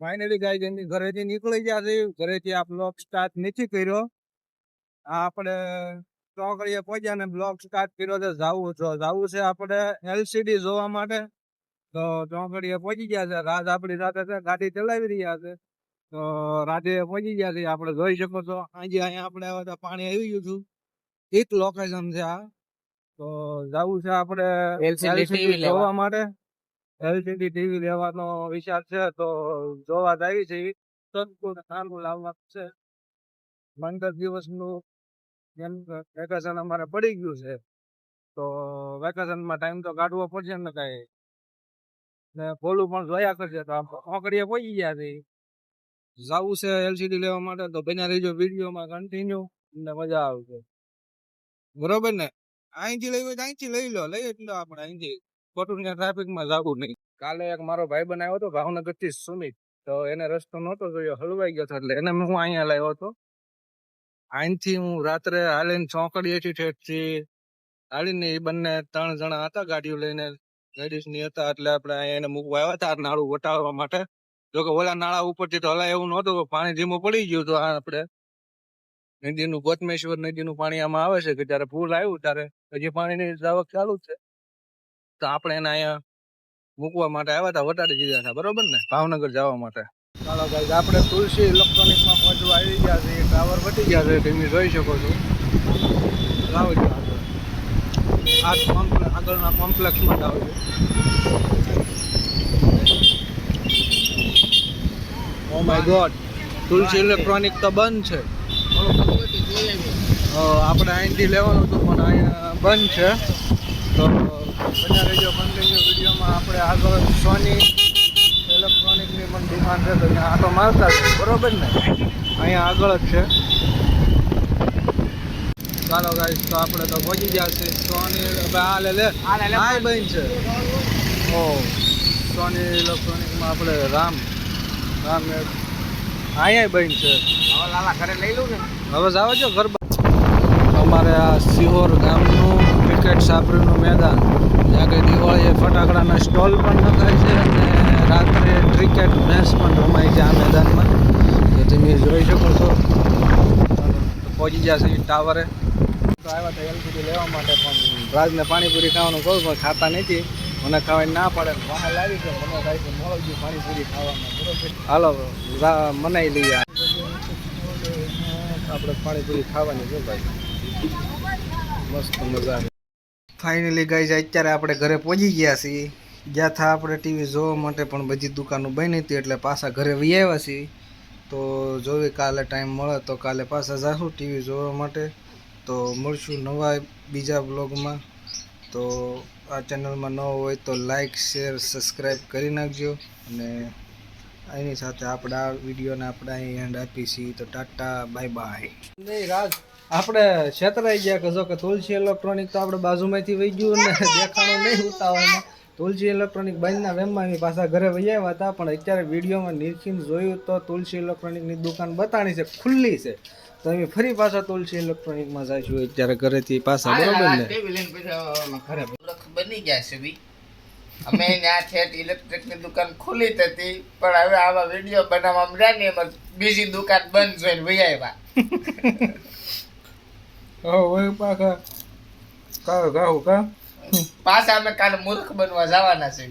Finally ગાય જેની ઘરેથી નીકળી ગયા છે ઘરેથી આ બ્લોક સ્ટાર્ટ નથી કર્યો. આ આપણે ચોકડીએ પહોંચ્યા ને બ્લોક સ્ટાર્ટ કર્યો છે. જાવું છો. જાવું છે આપણે એલસીડી જોવા માટે. તો ચોકડીએ પહોંચી ગયા છે. રાત આપણી સાથે છે ગાડી ચલાવી રહ્યા છે. તો રાતે પહોંચી ગયા છે આપણે જોઈ શકો છો. આજે અહીંયા આપણે આવ્યા હતા પાણી આવી ગયું છું. એક લોકેશન છે આ. તો જાવું છે આપણે. જોવા માટે. એલસીડી ટીવી લેવાનો વિચાર છે તો જોવા જાય છે સંકુલ સારું લાવવાનું છે. પંદર દિવસનું એમ વેકેશન અમારે પડી ગયું છે. તો વેકેશનમાં ટાઈમ તો કાઢવો પડશે ને કાંઈ. ને ફોલું પણ જોયા કરશે તો ઓકડીએ પહોંચી ગયા છે. જવું છે એલસીડી લેવા માટે તો બન્યા રહીજો વિડીયોમાં કન્ટિન્યુ ને મજા આવશે. બરોબર ને? અહીંથી લઈ હોય અહીંથી લઈ લો, લઈ એટલે આપણે અહીંથી. ખોટું ત્યાં ટ્રાફિકમાં જવું નહીં. કાલે એક મારો ભાઈ બનાવ્યો હતો ભાવનગરથી સુમિત. તો એને રસ્તો નહોતો જોયો, હલવાઈ ગયો હતો એટલે એને હું અહીંયા લાવ્યો હતો. અહીંથી હું રાત્રે હાલીને ચોકડીએથી ઠેઠથી હાલીને એ બંને ત્રણ જણા હતા ગાડીઓ લઈને. લેડીઝની હતા એટલે આપણે અહીંયા એને મૂકવા આવ્યા હતા નાળું વટાવવા માટે. જોકે ઓલા નાળા ઉપરથી તો હલાય એવું નહોતું, પાણી ધીમું પડી ગયું તો આપણે. નદીનું ગોતમેશ્વર નદીનું પાણી આમાં આવે છે કે જ્યારે ફૂલ આવ્યું ત્યારે હજી પાણીની આવક ચાલુ છે. તો આપણે એને અહીંયા મૂકવા માટે આવ્યા હતા વટાડી દીધા હતા બરોબર ને? ભાવનગર જવા માટે. ચાલો ભાઈ આપણે તુલસી ઇલેક્ટ્રોનિકમાં પહોંચવા આવી ગયા છે ટાવર વટી ગયા છે તમે જોઈ શકો છો. લાવજો આગળ. આ કોમ્પ્લેક્સ આગળના કોમ્પ્લેક્સમાં લાવજો oh my god Tulsi electronic તો બંધ છે. આપણે અહીંથી લેવાનું હતું પણ અહીંયા બંધ છે. તો બન્યા રહેજો કન્ટિન્યુ વિડીયોમાં આપણે આગળ સોની ઇલેક્ટ્રોનિકની પણ દુકાન છે તો ત્યાં આટો મારતા છે બરોબર ને? અહીંયા આગળ જ છે. ચાલો ગાઈશ તો આપણે તો પહોંચી ગયા છે સોની આ લે લે આ. આ છે. ઓ સોની ઇલેક્ટ્રોનિકમાં આપણે રામ રામ અહીંયા બહેન છે. હવે લાલા ઘરે લઈ લઉં ને. હવે જાવ છો ગરબા અમારે આ સિહોર ગામનું ક્રિકેટ સાપરીનું મેદાન. જ્યાં કે દિવાળીએ ફટાકડાના સ્ટોલ પણ નખાય છે અને રાત્રે ક્રિકેટ મેચ પણ રમાય છે આ મેદાનમાં. તો તમે જોઈ શકો છો. પહોંચી છે ટાવરે. તો આવ્યા હતા એલપીડી લેવા માટે, પણ રાજને પાણીપુરી ખાવાનું કહું, પણ ખાતા નથી. મને ખાવાની ના પડે. બહાર લાવી છે મને થાય છે મોળજી પાણીપુરી ખાવામાં. બરોબર? હાલો મનાઈ લઈએ. આપણે પાણીપુરી ખાવાની જો ભાઈ. મસ્ત મજા આવે ફાઇનલી ગાઈઝ અત્યારે આપણે ઘરે પહોંચી ગયા છીએ. ગયા થા આપણે ટીવી જોવા માટે પણ બધી દુકાનો બની હતી, એટલે પાછા ઘરે વહી આવ્યા છીએ. તો જોવી કાલે ટાઈમ મળે તો કાલે પાછા જાશું ટીવી જોવા માટે. તો મળશું નવા બીજા બ્લોગમાં તો આ ચેનલમાં ન હોય તો લાઇક શેર સબસ્ક્રાઈબ કરી નાખજો. અને એની સાથે આપણે આ વિડીયોને આપણે અહીં એન્ડ આપી છીએ. તો ટાટા બાય બાય નહીં રાજ આપણે છેતરાઈ ગયા કે જો કે તુલસી ઇલેક્ટ્રોનિક તો આપણે બાજુમાંથી વહી ગયું ને દેખાણું નહીં ઉતાવળમાં. તુલસી ઇલેક્ટ્રોનિક બંધના વેમમાં એની પાછા ઘરે વહી આવ્યા હતા પણ અત્યારે વિડીયોમાં નિરખીને જોયું તો તુલસી ઇલેક્ટ્રોનિકની દુકાન બતાણી છે ખુલ્લી છે. તો અમે ફરી પાછા તુલસી ઇલેક્ટ્રોનિકમાં જઈશું અત્યારે ઘરેથી પાછા બરોબર ને? ઘરે. બની ગયા છે બી અમે ત્યાં ઠેઠ ઇલેક્ટ્રિકની દુકાન ખુલી હતી. પણ હવે આવા વીડિયો બનાવવા મળ્યા ને એમાં બીજી દુકાન બંધ જોઈને વહી આવ્યા. હો ઓય પાછા. કા ગાહુ કા? પાછા અમે કાલે મૂર્ખ બનવા જવાના છે